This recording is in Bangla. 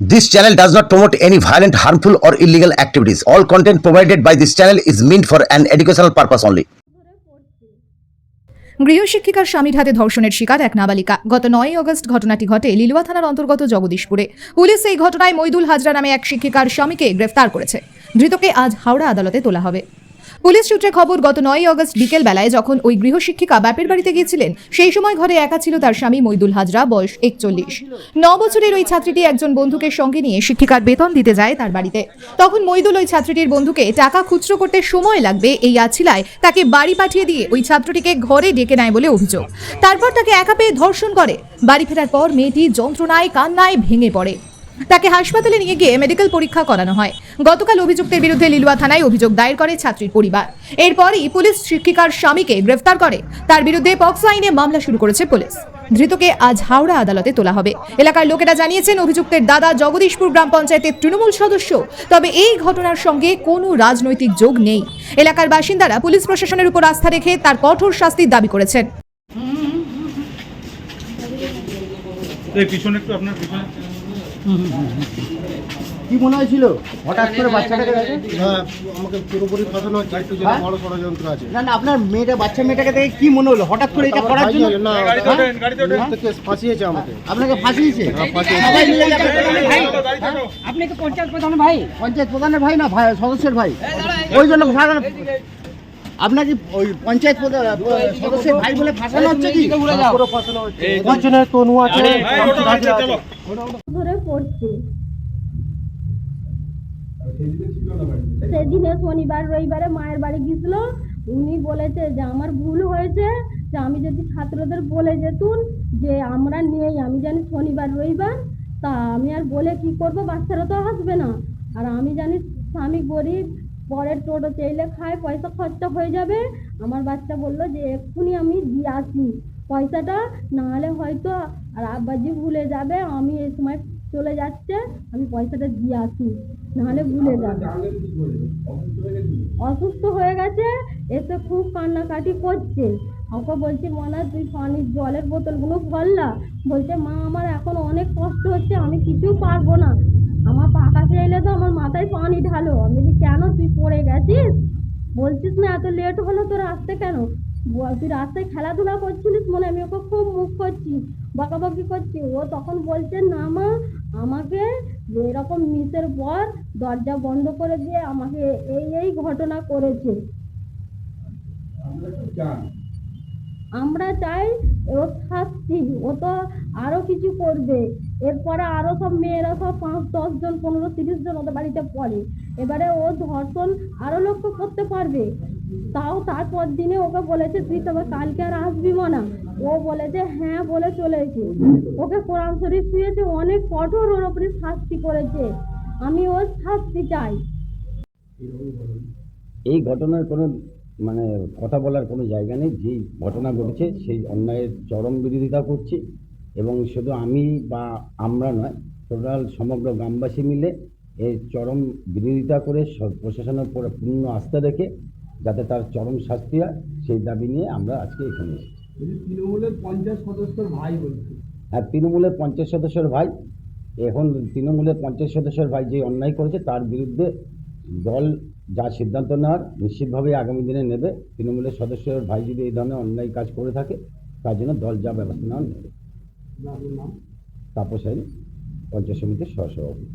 This channel does not promote any violent, harmful, or illegal activities. All content provided by this channel is meant for an educational purpose only. গৃহশিক্ষিকার স্বামীর হাতে ধর্ষণের শিকার এক নাবালিকা গত নয় আগস্ট ঘটনাটি ঘটে লিলুয়া থানার অন্তর্গত জগদীশপুরে পুলিশ এই ঘটনায় মইদুল হাজরা নামে এক শিক্ষিকার স্বামীকে গ্রেফতার করেছে ধৃতকে আজ হাওড়া আদালতে তোলা হবে পুলিশ সূত্রে খবর, গত নয় আগস্ট বিকেল বেলায় যখন ওই গৃহশিক্ষিকা বাপের বাড়িতে গিয়েছিলেন, সেই সময় ঘরে একা ছিল তার স্বামী মইদুল হাজরা, বয়স একচল্লিশ। ন বছরের ওই ছাত্রীটি একজন বন্ধুকে সঙ্গে নিয়ে শিক্ষিকার বেতন দিতে যায় তার বাড়িতে। তখন মইদুল ওই ছাত্রীটির বন্ধুকে টাকা খুচরো করতে সময় লাগবে এই আছিলায় তাকে বাড়ি পাঠিয়ে দিয়ে ওই ছাত্রটিকে ঘরে ডেকে নেয় বলে অভিযোগ। তারপর তাকে একা পেয়ে ধর্ষণ করে। বাড়ি ফেরার পর মেয়েটি যন্ত্রণায় কান্নায় ভেঙে পড়ে। তাকে হাসপাতালে নিয়ে গিয়ে মেডিকেল পরীক্ষা করানো হয়। গতকাল অভিযুক্তের বিরুদ্ধে লিলুয়া থানায় অভিযোগ দায়ের করে ছাত্রীর পরিবার। এরপরই পুলিশ শিক্ষিকার স্বামীকে গ্রেফতার করে। তার বিরুদ্ধে পক্সো আইনে মামলা শুরু করেছে পুলিশ। ধৃতকে আজ হাওড়া আদালতে তোলা হবে। এলাকার লোকেরা জানিয়েছেন, অভিযুক্তের দাদা জগদীশপুর গ্রাম পঞ্চায়েতের তৃণমূল সদস্য। তবে এই ঘটনার সঙ্গে কোনো রাজনৈতিক যোগ নেই। এলাকার বাসিন্দারা পুলিশ প্রশাসনের উপর আস্থা রেখে তার কঠোর শাস্তির দাবি করেছেন। এই পিছনে একটু আপনার পিছনে। কি মনে হয়েছিল? হঠাৎ করে বাচ্চাটাকে দেখে না আমাকে পুরোপুরি ফাঁসানো হচ্ছে একটু যেন হ্যাঁ? বড় ষড়যন্ত্র আছে। না না আপনার মেয়েটা বাচ্চা মেয়েটাকে দেখে কি মনে হলো? হঠাৎ করে এটা করার জন্য? না হ্যাঁ? ওঠেন গাড়িতে ওঠেন। থেকে ফাঁসিয়েছে আমাকে। আপনাকে ফাঁসিয়েছে? হ্যাঁ, সবাই মিলে ভাই আপনি কি পঞ্চায়েত প্রধান ভাই। পঞ্চায়েত প্রধানের ভাই না ভাই সদস্যের ভাই? ওই জন্য আপনাকে ওই পঞ্চায়েত সদস্যের ভাই বলে ফাঁসানো হচ্ছে কি? পুরো ফাঁসানো হচ্ছে। তনু আছে। ধরে পড়ছে। সেদিনে শনিবার, রবিবারে মায়ের বাড়ি গিয়েছিল। উনি বলেছে যে, আমার ভুল হয়েছে, যে আমি যদি ছাত্রদের বলে যেতুন যে আমরা নেই, আমি জানি শনিবার, রবিবার, তা আমি আর বলে কি করব? বাচ্চারা তো আসবে না। আর আমি জানি স্বামী গরিব, পরের টোটো চাইলে খায়, পয়সা খরচা হয়ে যাবে। আমার বাচ্চা বলল যে, এক্ষুনি আমি দিয়ে আসি। পয়সাটা নাহলে হয়তো আর আব্বাজি ভুলে যাবে আমি এই সময় চলে যাচ্ছে আমি পয়সাটা দিয়ে আসি নাহলে ভুলে যাবে। অসুস্থ হয়ে গেছে এসে খুব কান্নাকাটি করছে। ওকে বলছি মনা তুই পানির জলের বোতলগুলো ভরলা। বলছে মা আমার এখন অনেক কষ্ট হচ্ছে আমি কিছু পারব না। আমার পাকা চাইলে তো আমার মাথায় পানি ঢালো। আমি বলি কেন তুই পড়ে গেছিস? বলছিস না এত লেট হলো তোর আসতে কেন? তুই রাস্তায় খেলাধুলা করছিলিস মনে আমি ওকে খুব মুখ করছি বকাবকি করছি। ও তখন বলছে না মা আমাকে এরকম মিসের পর দরজা বন্ধ করে দিয়ে আমাকে এই এই ঘটনা করেছে। আমরা চাই। ও শাস্তি ও তো আরও কিছু করবে। এরপরে আরও সব মেয়েরা সব পাঁচ দশ জন পনেরো তিরিশ জন ওদের বাড়িতে পড়ে। এবারে ও ধর্ষণ আরও লক্ষ্য করতে পারবে। তাও তারপর দিনে ওকে বলেছে, তুই তবে কালকে আর আসবি না। ও বলেছে হ্যাঁ বলে চলেছে ওকে কোরআন শরীফ শুয়েছে, অনেক কঠোর ওর ওপরে শাস্তি করেছে। আমি ওর শাস্তি চাই। এই ঘটনার কোনো মানে কথা বলার কোনো জায়গা নেই। যে ঘটনা ঘটেছে, সেই অন্যায়ের চরম বিরোধিতা করছি এবং শুধু আমি বা আমরা নয়, টোটাল সমগ্র গ্রামবাসী মিলে এর চরম বিরোধিতা করে প্রশাসনের উপর পূর্ণ আস্থা রেখে যাতে তার চরম শাস্তি হয় সেই দাবি নিয়ে আমরা আজকে এখানে এসেছি। তৃণমূলের পঞ্চাশ সদস্যের ভাই বলছে আর তৃণমূলের পঞ্চায়েত সদস্যের ভাই। এখন তৃণমূলের পঞ্চাশ সদস্যের ভাই যে অন্যায় করেছে তার বিরুদ্ধে দল যা সিদ্ধান্ত নেওয়ার নিশ্চিতভাবে আগামী দিনে নেবে। তৃণমূলের সদস্যের ভাই যদি এই ধরনের অন্যায় কাজ করে থাকে তার জন্য দল যা ব্যবস্থা নেওয়ার নেবে। তাপস আইন পঞ্চায়েত সমিতির সহসভাপতি।